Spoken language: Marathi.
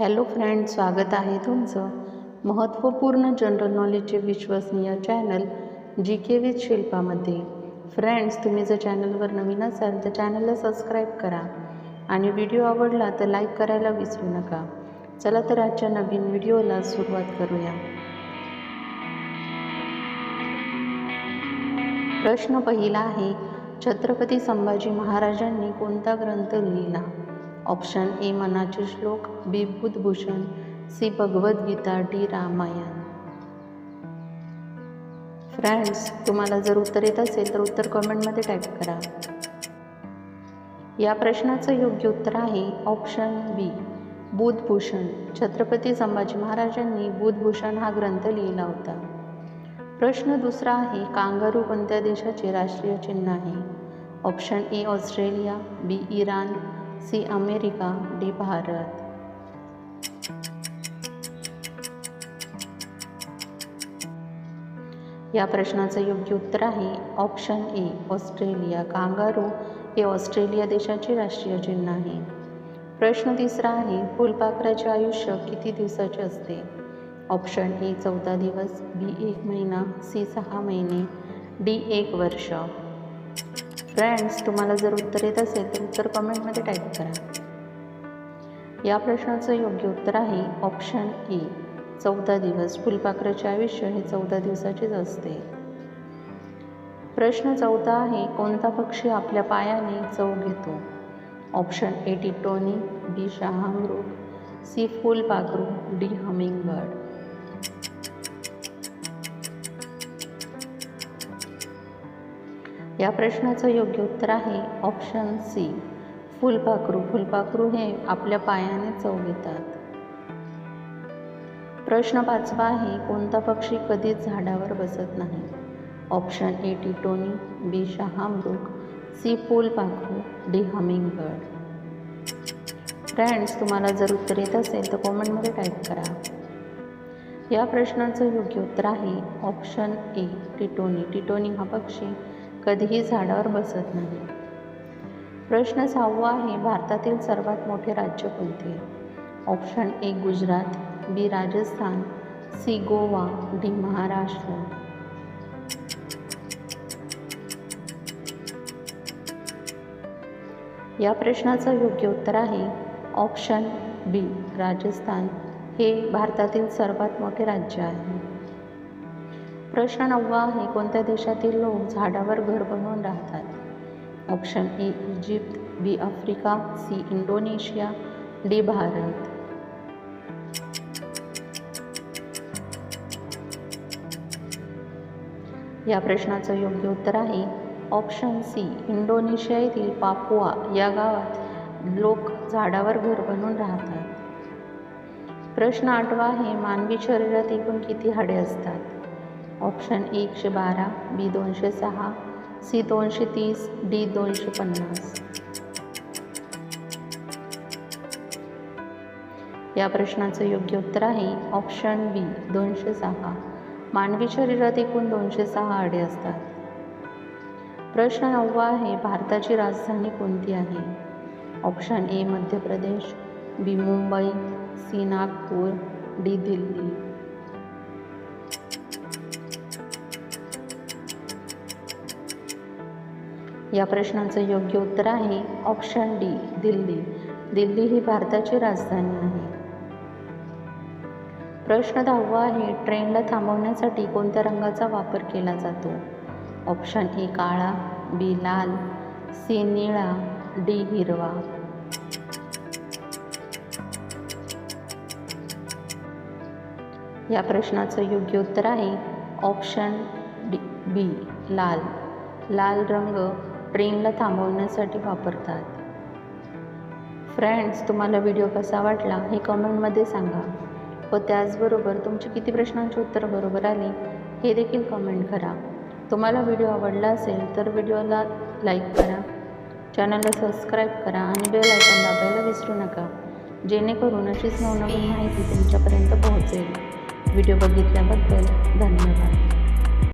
हॅलो फ्रेंड स्वागत आहे तुमचं महत्त्वपूर्ण जनरल नॉलेजचे विश्वसनीय चॅनल जी के विथ शिल्पामध्ये. फ्रेंड्स तुम्ही जर चॅनलवर नवीन असाल तर चॅनलला सबस्क्राईब करा आणि व्हिडिओ आवडला तर लाईक करायला विसरू नका. चला तर आजच्या नवीन व्हिडिओला सुरुवात करूया. प्रश्न पहिला आहे छत्रपती संभाजी महाराजांनी कोणता ग्रंथ लिहिला? ऑप्शन ए मनाचे श्लोक B Budhbhushan C Bhagavadgita D Ramayana. Friends तुम्हाला जर उत्तर येत असेल तर उत्तर कमेंटमध्ये टाईप करा. या प्रश्नाचं योग्य उत्तर आहे ऑप्शन बी बुधभूषण छत्रपती संभाजी महाराजांनी बुधभूषण हा ग्रंथ लिहिला होता. प्रश्न दुसरा आहे कांगारू कोणत्या देशाचे राष्ट्रीय चिन्ह आहे? Option A Australia B Iran C America D Bharat. या प्रश्नाचं योग्य उत्तर आहे ऑप्शन ए ऑस्ट्रेलिया. कांगारू हे ऑस्ट्रेलिया देशाचे राष्ट्रीय चिन्ह आहे. प्रश्न तिसरा आहे फुलपाखराचे आयुष्य किती दिवसाचे असते? ऑप्शन ए चौदा दिवस बी एक महिना सी सहा महिने डी एक वर्ष. फ्रेंड्स तुम्हाला जर उत्तर येत असेल तर उत्तर कमेंटमध्ये टाईप करा. या प्रश्नाचं योग्य उत्तर आहे ऑप्शन ए चौदा दिवस फुलपाखराचे आयुष्य हे चौदा दिवसाचेच असते. प्रश्न चौथा आहे कोणता पक्षी आपल्या पायाने चव घेतो? ऑप्शन ए टिटोनी बी शहामृग सी फुलपाखरू डी हमिंगबर्ड या प्रश्नाचं योग्य उत्तर आहे ऑप्शन सी फुलपाखरू. फुलपाखरू हे आपल्या पायाने चव घेतात. प्रश्न पाचवा आहे कोणता पक्षी कधीच झाडावर बसत नाही? ऑप्शन ए टिटोनी. बी शहामृग. सी फुलपाखरू. D hummingbird. फ्रेंड्स तुम्हाला जर उत्तर येत असेल तर कॉमेंटमध्ये टाईप करा. या प्रश्नाचं योग्य उत्तर आहे ऑप्शन ए टिटोनी. टिटोनी हा पक्षी कधीही झाडावर बसत नाही. प्रश्न सहावा आहे भारतातील सर्वात मोठे राज्य कोणते? Option A Gujarat. B Rajasthan. C Goa. D Maharashtra. या प्रश्नाचं योग्य उत्तर आहे ऑप्शन बी राजस्थान. हे भारतातील सर्वात मोठे राज्य आहे. प्रश्न नववा आहे कोणत्या देशातील लोक झाडावर घर बनवून राहतात? Option A Egypt B Africa C Indonesia D Bharat या प्रश्नाचं योग्य उत्तर आहे ऑप्शन सी इंडोनेशिया येथील पापुआ या गावात लोक झाडावर घर बनवून राहतात. प्रश्न आठवा आहे मानवी शरीरात एकूण किती हाडे असतात? ऑप्शन एकशे बारा बी दोनशे सहा सी दोनशे तीस डी दोनशे पन्नास. या प्रश्नाचं योग्य उत्तर आहे ऑप्शन बी दोनशे सहा. मानवी शरीरात एकूण दोनशे सहा आडे असतात. प्रश्न नववा आहे भारताची राजधानी कोणती आहे? Option A Madhya Pradesh B Mumbai C Nagpur D Delhi. या प्रश्नाचं योग्य उत्तर आहे ऑप्शन डी दिल्ली. दिल्ली ही भारताची राजधानी आहे. प्रश्न दहावा आहे ट्रेनला थांबवण्यासाठी कोणत्या रंगाचा वापर केला जातो? ऑप्शन ए काळा बी लाल सी निळा डी हिरवा. या प्रश्नाचं योग्य उत्तर आहे ऑप्शन डी बी लाल. लाल रंग ट्रेनला थांबवण्यासाठी वापरतात. फ्रेंड्स तुम्हाला व्हिडिओ कसा वाटला हे कमेंटमध्ये सांगा. व त्याचबरोबर तुमचे किती प्रश्नांचे उत्तर बरोबर आले हे देखील कमेंट करा. तुम्हाला व्हिडिओ आवडला असेल तर व्हिडिओला लाईक करा. चॅनलला सबस्क्राईब करा आणि बेल आयकॉन दाबायला विसरू नका. जेणेकरून अशीच नवनवीन माहिती तुमच्यापर्यंत पोहोचेल. व्हिडिओ बघितल्याबद्दल धन्यवाद.